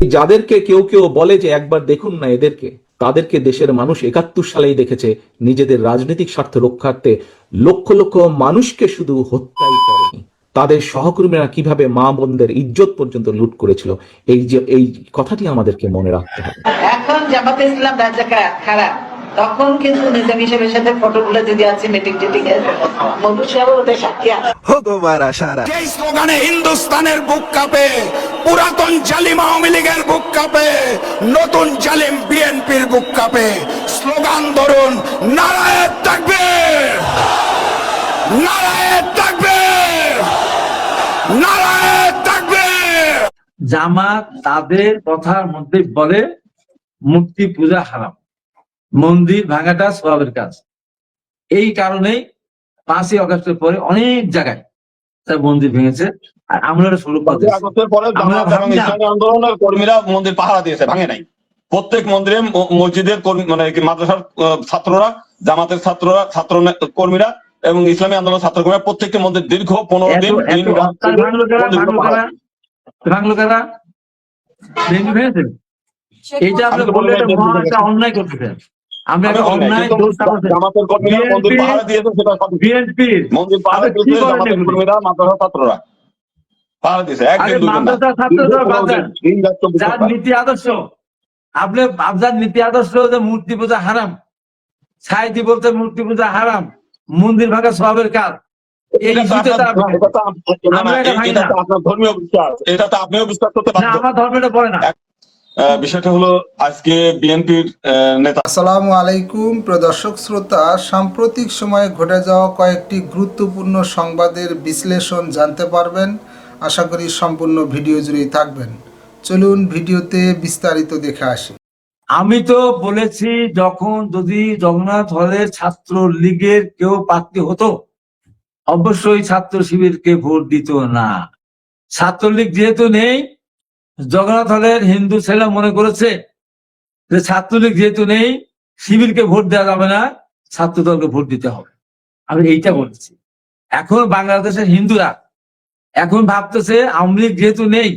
যাদেরকে কেউ কেউ বলে যে একবার দেখুন না এদেরকে, তাদেরকে দেশের মানুষ একাত্তর সালেই দেখেছে, নিজেদের রাজনৈতিক স্বার্থ রক্ষার্থে লক্ষ লক্ষ মানুষকে শুধু হত্যাই করেনি। তাদের সহকর্মীরা কীভাবে মা বোনদের ইজ্জত পর্যন্ত লুট করেছিল, এই যে, এই কথাটি আমাদেরকে মনে রাখতে হবে। এখন জামাতে ইসলাম রাজাকার খারাপ। তখন কিন্তু সাথে যদি আছে মিটিং টিটিং সাক্ষী আছে। যেই স্লোগানে হিন্দুস্তানের বুক কাঁপে পুরাতন জালিম আওয়ামী লীগের বুক কাঁপে নতুন জালিম বিএনপির বুক কাঁপে। স্লোগান ধরুন নারায়ণ থাকবে! নারায়ণ থাকবে! নারায়ণ থাকবে! জামা তাদের কথার মধ্যে বলে মূর্তি পূজা হারাম। মন্দির ভাঙাটা সবের কাজ। এই কারণেই পাঁচই আগস্টের পরে অনেক জায়গায় তার মন্দির ভেঙেছে। আর আমরা। ইসলামী আন্দোলনের কর্মীরা মন্দির পাহারা দিয়েছে ভাঙে নাই। প্রত্যেক মন্দিরে মসজিদের কর্মী- মানে মাদ্রাসার ছাত্ররা জামাতের ছাত্ররা ছাত্র নে- কর্মীরা এবং ইসলামী আন্দোলন ছাত্র কর্মীরা প্রত্যেকটি মন্দির দীর্ঘ পনেরো দিন ভাঙলো কারা? ভেঙে বললে অন্যায় করতেছেন। আমরা অন্যায় ছাত্ররা। যার নীতি আদর্শ। আপনি আপনার নীতি আদর্শ যে মূর্তি পূজা হারাম। সাইদি বলতে মূর্তি পূজা হারাম। মন্দির ভাঙা সবের কাজ। আমরা ধর্মটা পড়ে না। বিষয়টা হলো আজকে বিএনপির নেতা। আসসালামু আলাইকুম প্রদর্শক শ্রোতা। সাম্প্রতিক সময়ে ঘটে যাওয়া কয়েকটি গুরুত্বপূর্ণ সংবাদের বিশ্লেষণ জানতে পারবেন। আশা করি সম্পূর্ণ ভিডিও জুড়েই থাকবেন। চলুন ভিডিওতে বিস্তারিত দেখে আসি। আমি তো বলেছি যখন যদি জগন্নাথ হলের ছাত্র লীগের কেউ প্রার্থী হতো অবশ্যই ছাত্র শিবিরকে ভোট দিত না। ছাত্রলীগ যেহেতু নেই জগন্নাথ হলের হিন্দু ছেলে মনে করেছে যে ছাত্রলীগ যেহেতু নেই, শিবিরকে ভোট দেওয়া যাবে না ছাত্র দলকে ভোট দিতে হবে। আমি এইটা বলছি। এখন বাংলাদেশের হিন্দুরা, এখন ভাবতেছে আওয়ামী লীগ যেহেতু নেই,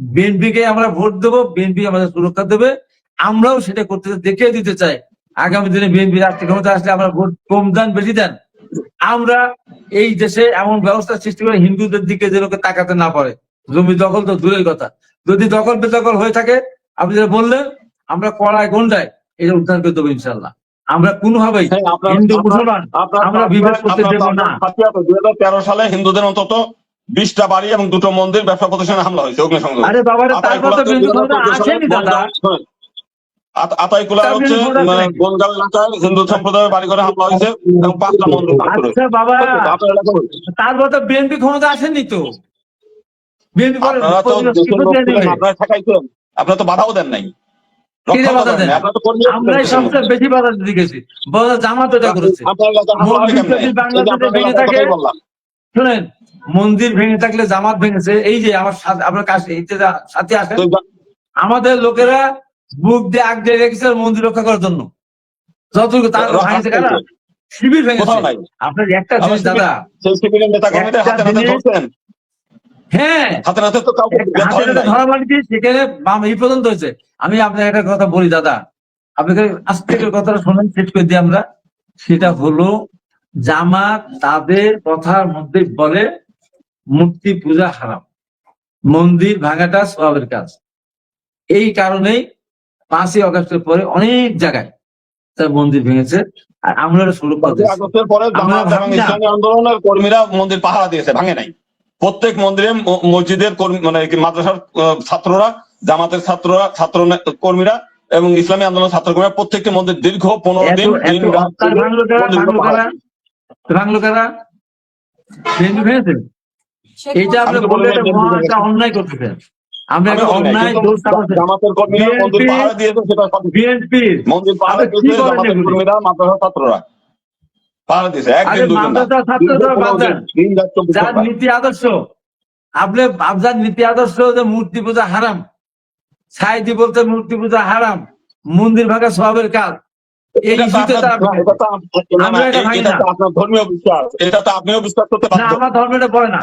বিএনপিকে আমরা ভোট দেবো, বিএনপি আমাদের সুরক্ষা দেবে, আমরাও সেটা করতে দেখিয়ে দিতে চাই। আগামী দিনে বিএনপি রাষ্ট্রীয় ক্ষমতা আসলে আমরা ভোট কম দেন বেশি দেন। আমরা এই দেশে এমন ব্যবস্থা সৃষ্টি করে হিন্দুদের দিকে যে লোকে তাকাতে না পারে। জমি দখল তো দূরের কথা যদি দখল বেদখল হয়ে থাকে আপনি যেটা বললেন আমরা কড়ায় গন্ডায় এটা উদ্ধার করে দেবো ইনশাল্লাহ আমরা কোনোভাবেই হ্যাঁ, হিন্দু মুসলমান আমরা বিভেদ করতে দেব না দুই হাজার তেরো সালে হিন্দুদের অন্তত বিশটা বাড়ি এবং দুটো মন্দির ব্যবসা প্রতিষ্ঠানে হামলা হয়েছে অগ্নিসংযোগ আরে বাবা আতাইকুলা হচ্ছে। বনগাঁও এলাকায় হিন্দু সম্প্রদায়ের বাড়ি ঘরে হামলা হয়েছে এবং পাঁচটা মন্দির আচ্ছা বাবা। তারপর তো বিএনপি ক্ষমতা আসেনি তো আপনারা তো বাধাও দেন নাই। আমরাই সবচেয়ে বেশি বাধা দিতে গেছি। জামাত এটা করেছে। শুনেন মন্দির ভেঙে থাকলে জামাত ভেঙেছে। এই যে আমার সাথে- আপনার কাছে সাথে যা- আমাদের লোকেরা বুক দিয়ে আগ দিয়ে রেখেছে মন্দির রক্ষা করার জন্য। যতটুকু তার ভাঙেছে শিবির ভেঙেছে। আপনার একটা জিনিস দাদা হাতে হ্যাঁ হাতে তো সেখানে বাম এই পর্যন্ত হয়েছে। আমি আপনাকে একটা কথা বলি দাদা। আপনাকে আজ থেকে কথাটা শোনেন শেষ করে দিই আমরা। সেটা হলো জামাত তাদের কথার মধ্যে বলে মূর্তি পূজা হারাম। মন্দির ভাঙাটা সবের কাজ। এই কারণেই পাঁচই আগস্টের পরে অনেক জায়গায় তার মন্দির ভেঙেছে। আর আমরা পরে আন্দোলনের কর্মীরা মন্দির পাহারা দিয়েছে ভাঙে নাই। প্রত্যেক মন্দিরে মসজিদের কর্মী- মানে মাদ্রাসার ছাত্ররা জামাতের ছাত্ররা ছাত্র নে- কর্মীরা এবং ইসলামী আন্দোলন ছাত্র কর্মীরা প্রত্যেকটি মন্দির দীর্ঘ পনেরো দিন ছাত্ররা। একদিন যার নীতি আদর্শ আপনি আপনার নীতি আদর্শ যে মূর্তি পূজা হারাম সাইদি বলতে মূর্তি পূজা হারাম মন্দির ভাঙা কাজ না, আমরা না, ধর্মীয় বিশ্বাস। এটা তো আপনিও বিশ্বাস করতে আমার ধর্ম এটা বলে না।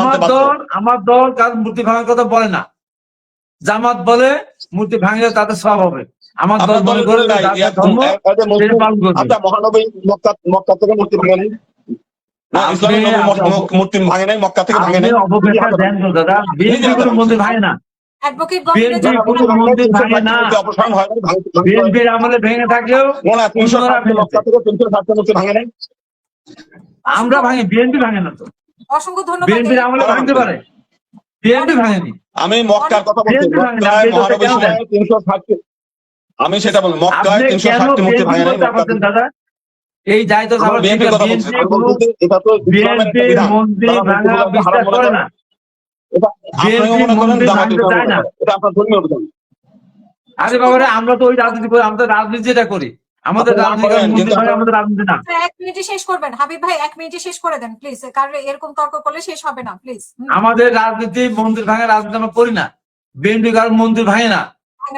আমার দল- আমার দল কার মূর্তি ভাঙার কথা বলে না। জামাত বলে মূর্তি ভাঙলে তাতে সব হবে। আমার দল করে ধর্ম আচ্ছা মহানবী মক্কা মক্কা থেকে মূর্তি ভাঙে নাই না মূর্তি ভাঙে নাই মক্কা থেকে ভাঙে আপনি নাই। অপব্যাখ্যা দেন তো দাদা। বিএনপি কোনো মন্দির ভাঙে না। অ্যাডভোকেট বিএনপি গভর্নমেন্ট কোনো মন্দির ভাঙে না। অপসারণ নাই, ভাঙতে- ভাঙতে। বিএনপির আমলে ভেঙে থাকলেও না, না, 360 অন্যরা ভেঙেছে। মক্কা থেকে 360 মূর্তি ভাঙে নাই। আমরা ভাঙি বিএনপি ভাঙে না তো। অসংখ্য ধন্যবাদ বিএনপির আমলে ভাঙতে পারে। বিএনপি ভাঙেনি। আমি মক্কার কথা বলছি মক্কায় 360 আমি সেটা বলি মক্কায় আপনি কেন 360 মূর্তি ভাঙে নাই মক্কা দাদা? এই দায়িত্ব আমার সবার বিএনপির কথা বলছি। বিএনপি আমি কোনো বলছি যে এটা তো। মন্দির ভাঙা বিশ্বাস করে। না আরে বাবারে আমরা তো ওই রাজনীতি করি আমরা করি। আমাদের রাজনীতি আমাদের না। এক মিনিটে শেষ করবেন। হাবিব ভাই এক মিনিটে শেষ করে দেন প্লিজ কারণ এরকম তর্ক করলে শেষ হবে না প্লিজ আমাদের রাজনীতি মন্দির ভাঙা রাজনীতি আমরা করি না। বিএনপি কারণ মন্দির ভাঙে না।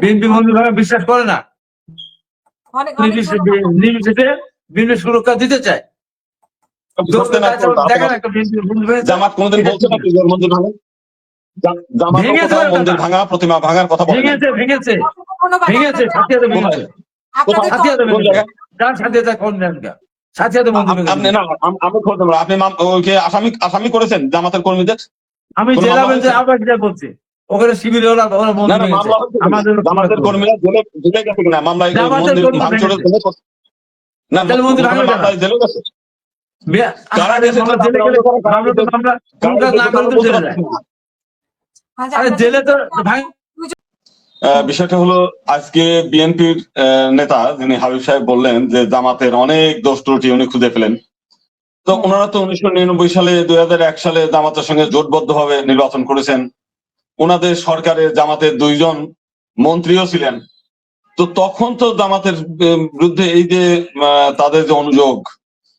বিএনপি মন্দির ভাঙা বিশ্বাস করে না। নির্বিশেষে। সুরক্ষা দিতে চায়। জামাত কোনদিন বলছে মন্দির ভাঙে। মন্দির প্রতিমা ভাঙার কথা। ভেঙেছে ভেঙেছে। ভেঙেছে আপনি আসামি আসামি করেছেন জামাতের কর্মীদের? আমি বলছি। ওখানে শিবির ওরা আমাদের কর্মীরা জেলে জেলে গেছে কিনা? না জেলে গেছে। বিষয়টা হলো আজকে বিএনপির নেতা যিনি হাবিব সাহেব বললেন যে জামাতের অনেক দোষ ত্রুটি উনি খুঁজে ফেলেন তো ওনারা তো উনিশশো নিরানব্বই সালে দুই হাজার এক সালে জামাতের সঙ্গে জোটবদ্ধ ভাবে নির্বাচন করেছেন। ওনাদের সরকারের জামাতের দুইজন মন্ত্রীও ছিলেন। তো তখন তো জামাতের বিরুদ্ধে এই যে তাদের যে অনুযোগ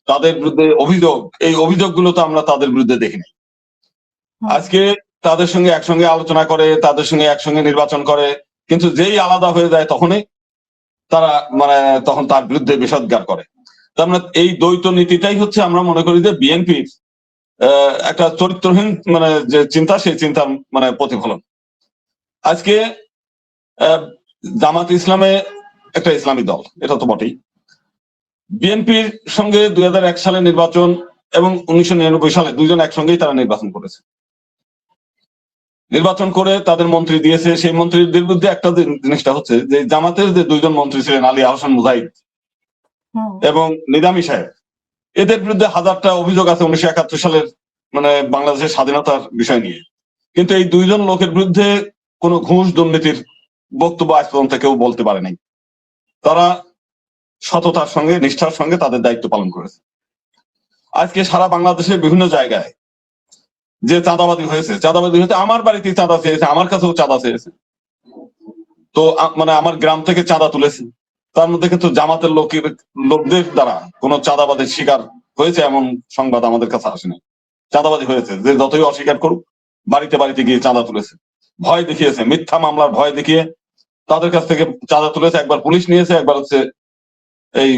তাদের বিরুদ্ধে অভিযোগ এই অভিযোগগুলো তো আমরা তাদের বিরুদ্ধে দেখিনি। আজকে তাদের সঙ্গে একসঙ্গে আলোচনা করে তাদের সঙ্গে একসঙ্গে নির্বাচন করে কিন্তু যেই আলাদা হয়ে যায় তখনই তারা মানে তখন তার বিরুদ্ধে বিষোদ্গার করে। তো আমরা এই দ্বৈত নীতিটাই হচ্ছে আমরা মনে করি যে বিএনপির একটা চরিত্রহীন মানে যে চিন্তা সেই চিন্তার মানে প্রতিফলন। আজকে আহ, জামাত ইসলামে একটা ইসলামী দল এটা তো বটেই। বিএনপির সঙ্গে দুই হাজার এক সালে নির্বাচন এবং উনিশশো নিরানব্বই সালে দুইজন একসঙ্গেই তারা নির্বাচন করেছে। নির্বাচন করে তাদের মন্ত্রী দিয়েছে সেই মন্ত্রীদের বিরুদ্ধে একটা জিনিসটা হচ্ছে যে জামাতের যে দুইজন মন্ত্রী ছিলেন আলী আহসান মুজাহিদ এবং নিজামী সাহেব এদের বিরুদ্ধে হাজারটা অভিযোগ আছে উনিশশো একাত্তর সালের মানে বাংলাদেশের স্বাধীনতার বিষয় নিয়ে। কিন্তু এই দুইজন লোকের বিরুদ্ধে কোনো ঘুষ দুর্নীতির বক্তব্য আজ পর্যন্ত কেউ বলতে পারে নাই। তারা সততার সঙ্গে, নিষ্ঠার সঙ্গে তাদের দায়িত্ব পালন করেছে। আজকে সারা বাংলাদেশের বিভিন্ন জায়গায় যে চাঁদাবাদি হয়েছে চাঁদাবাদি হয়েছে, আমার বাড়িতে চাঁদা চেয়েছে, আমার কাছেও চাঁদা চেয়েছে। তো মানে আমার গ্রাম থেকে চাঁদা তুলেছে। তার মধ্যে কিন্তু জামাতের লোকের লোকদের দ্বারা কোন চাঁদাবাদের শিকার হয়েছে এমন সংবাদ আমাদের কাছে আসেনি। চাঁদাবাদি হয়েছে, যে যতই অস্বীকার করুক, বাড়িতে বাড়িতে গিয়ে চাঁদা তুলেছে। ভয় দেখিয়েছে, মিথ্যা মামলার ভয় দেখিয়ে তাদের কাছ থেকে চাঁদা তুলেছে, একবার পুলিশ নিয়েছে, একবার হচ্ছে এই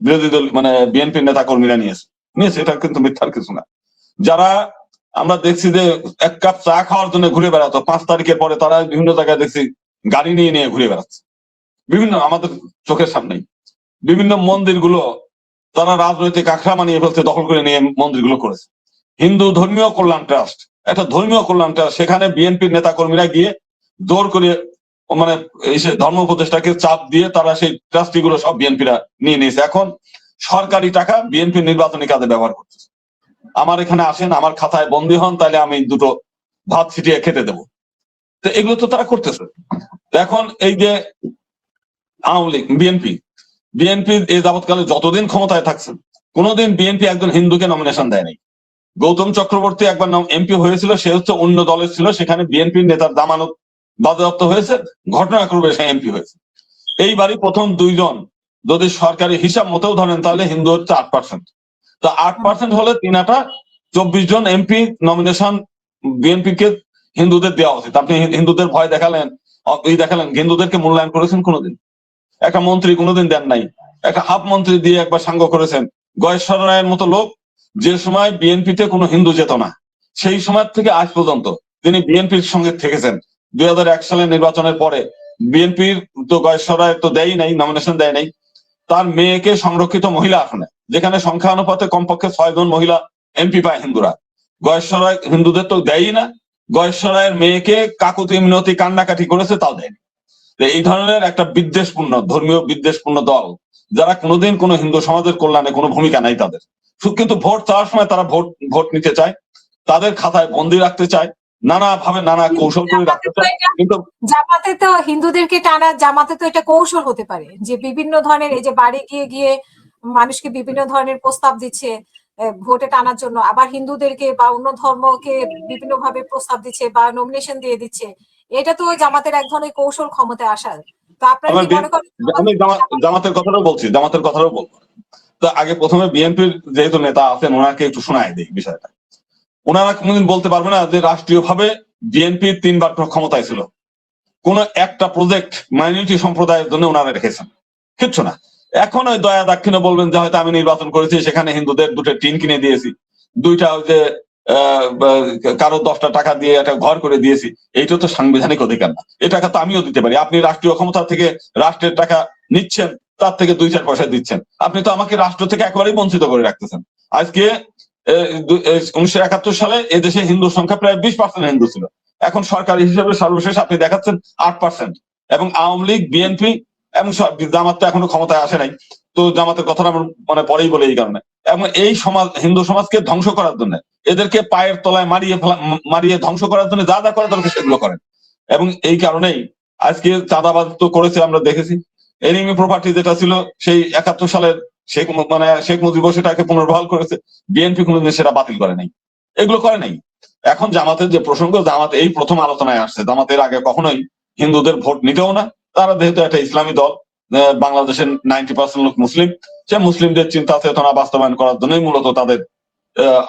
বিরোধী দল মানে বিএনপির নেতা কর্মীরা নিয়েছে। নিয়েছে, এটা কিন্তু মিথ্যার কিছু না। যারা আমরা দেখছি যে এক কাপ চা খাওয়ার জন্য ঘুরে বেড়াতো, পাঁচ তারিখের পরে তারা বিভিন্ন জায়গায় দেখছি গাড়ি নিয়ে নিয়ে ঘুরে বেড়াচ্ছে। বিভিন্ন আমাদের চোখের সামনেই। বিভিন্ন মন্দিরগুলো তারা রাজনৈতিক আখড়া মানিয়ে ফেলছে, দখল করে নিয়ে মন্দিরগুলো করেছে। হিন্দু ধর্মীয় কল্যাণ ট্রাস্ট, একটা ধর্মীয় কল্যাণ ট্রাস্ট, সেখানে বিএনপির নেতা কর্মীরা গিয়ে জোর করে মানে ধর্ম উপদেষ্টাকে চাপ দিয়ে তারা সেই ট্রাস্টি গুলো সব বিএনপিরা নিয়ে নিয়েছে। এখন সরকারি টাকা বিএনপি নির্বাচনী কাজে ব্যবহার করছে আমার এখানে আসেন, আমার খাতায় বন্দী হন, তাহলে আমি দুটো ভাত ছিটিয়ে খেতে দেবো। তো এগুলো তো তারা করতেছে। এখন এই যে আওয়ামী লীগ বিএনপি বিএনপি এই যাবৎকালে যতদিন ক্ষমতায় থাকছে, কোনোদিন বিএনপি একজন হিন্দুকে নমিনেশন দেয় নাই গৌতম চক্রবর্তী একবার এমপি হয়েছিল, সে হচ্ছে অন্য দলের ছিল, সেখানে বিএনপির নেতার জামানত বাজেয়াপ্ত হয়েছে, ঘটনাক্রমে সে এমপি হয়েছে। এইবারই প্রথম দুইজন যদি সরকারি হিসাব মতেও ধরেন, তাহলে হিন্দু হচ্ছে আট পার্সেন্ট তো আট পার্সেন্ট হলে তিন আটা চব্বিশ জন এমপি নমিনেশন বিএনপি কে হিন্দুদের দেওয়া উচিত। আপনি হিন্দুদের ভয় দেখালেন দেখালেন, হিন্দুদেরকে মূল্যায়ন করেছেন কোনোদিন? একটা মন্ত্রী কোনোদিন দেন নাই। একটা হাফ মন্ত্রী দিয়ে একবার সাঙ্গ করেছেন। গয়েশ্বর রায়ের মতো লোক যে সময় বিএনপিতে কোনো হিন্দু যেত না, সেই সময় থেকে আজ পর্যন্ত তিনি বিএনপির সঙ্গে থেকেছেন। দুই হাজার এক সালের নির্বাচনের পরে বিএনপির তো গয়েশ্বর রায় তো দেয়ই নাই নমিনেশন দেয় নাই। তার মেয়েকে সংরক্ষিত মহিলা আসনে, যেখানে সংখ্যা অনুপাতে কমপক্ষে ছয় জন মহিলা এমপি পায় হিন্দুরা। গয়েশ্বর রায় হিন্দুদের তো দেয়ই না। গয়েশ্বর রায়ের মেয়েকে কাকুতি মিনতি কান্নাকাটি করেছে, তাও দেয়নি। তো এই ধরনের একটা বিদ্বেষপূর্ণ ধর্মীয় বিদ্বেষপূর্ণ দল যারা কোনোদিন কোনো হিন্দু সমাজের কল্যাণে কোনো ভূমিকা নাই তাদের। কিন্তু ভোট চাওয়ার সময় তারা ভোট ভোট নিতে চায় তাদের খাতায় বন্দি রাখতে চায় নানা ভাবে নানা কৌশল করে রাখতে চায়। কিন্তু জামাতে তো হিন্দুদেরকে টানা জামাতে তো এটা কৌশল হতে পারে যে বিভিন্ন ধরনের এই যে বাড়ি গিয়ে গিয়ে মানুষকে বিভিন্ন ধরনের প্রস্তাব দিচ্ছে ভোটে টানার জন্য। আবার হিন্দুদেরকে বা অন্য ধর্মকে বিভিন্ন ভাবে প্রস্তাব দিচ্ছে বা নমিনেশন দিয়ে দিচ্ছে। এটা তো জামাতের এক ধরনের কৌশল ক্ষমতায় আসার। তো আপনারা কি মনে করেন আমি জামাতের কথাটাও বলছি জামাতের কথাটাও বলব। তো আগে প্রথমে বিএনপির যেহেতু নেতা আছেন ওনাকে একটু শোনায় দিই বিষয়টা। ওনারা কোনদিন বলতে পারবে না যে রাষ্ট্রীয় ভাবে বিএনপি তিনবার ক্ষমতায় ছিল। কোন একটা প্রজেক্ট মাইনরিটি সম্প্রদায়ের জন্য ওনারা রেখেছেন। কিচ্ছু না। এখন ওই দয়া দাক্ষিণে বলবেন যে হয়তো আমি নির্বাচন করেছি সেখানে হিন্দুদের দুটো টিন কিনে দিয়েছি। দুইটা ওই যে কারও দশটা টাকা দিয়ে একটা ঘর করে দিয়েছি, এইটা তো সাংবিধানিক অধিকার না। এই টাকা তো আমিও দিতে পারি। আপনি রাষ্ট্রীয় ক্ষমতা থেকে রাষ্ট্রের টাকা নিচ্ছেন, তার থেকে দুই চার পয়সা দিচ্ছেন। আপনি তো আমাকে রাষ্ট্র থেকে একেবারেই বঞ্চিত করে রাখতেছেন। আজকে উনিশশো একাত্তর সালে এদেশে হিন্দু সংখ্যা প্রায় বিশ পার্সেন্ট হিন্দু ছিল। এখন সরকারি হিসেবে সর্বশেষ আপনি দেখাচ্ছেন আট পার্সেন্ট। এবং আওয়ামী লীগ, বিএনপি এবং জামাত তো এখনও ক্ষমতায় আসে নাই। তো জামাতের কথাটা মানে পরেই বলে এই কারণে। এবং এই সমাজ, হিন্দু সমাজকে ধ্বংস করার জন্য এদেরকে পায়ের তলায় মারিয়ে মারিয়ে ধ্বংস করার জন্য যা যা করা দরকার সেগুলো করেন। এবং এই কারণেই আজকে চাঁদাবাদ তো করেছে, আমরা দেখেছি। এনিমি প্রপার্টি যেটা ছিল, সেই একাত্তর সালের শেখ মানে শেখ মুজিবুর সেটাকে পুনর্বহাল করেছে। বিএনপি কোনোদিন সেটা বাতিল করে নাই। এগুলো করে নাই। এখন জামাতের যে প্রসঙ্গ, জামাত এই প্রথম আলোচনায় আসছে। জামাতের আগে কখনোই হিন্দুদের ভোট নিতেও না। তারা যেহেতু একটা ইসলামী দল বাংলাদেশের নাইনটি পার্সেন্ট লোক মুসলিম, সে মুসলিমদের চিন্তা চেতনা বাস্তবায়ন করার জন্যই মূলত তাদের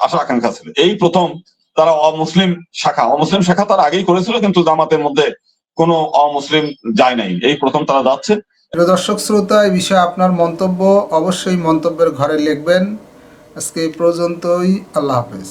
আশা আকাঙ্ক্ষা ছিল। এই প্রথম তারা অমুসলিম শাখা অমুসলিম শাখা তারা আগেই করেছিল, কিন্তু জামাতের মধ্যে কোনো অমুসলিম যায় নাই। এই প্রথম তারা যাচ্ছে। দর্শক, শ্রোতা, এই বিষয়ে আপনার মন্তব্য অবশ্যই মন্তব্যের ঘরে লিখবেন। আজকে এই পর্যন্তই। আল্লাহ হাফেজ।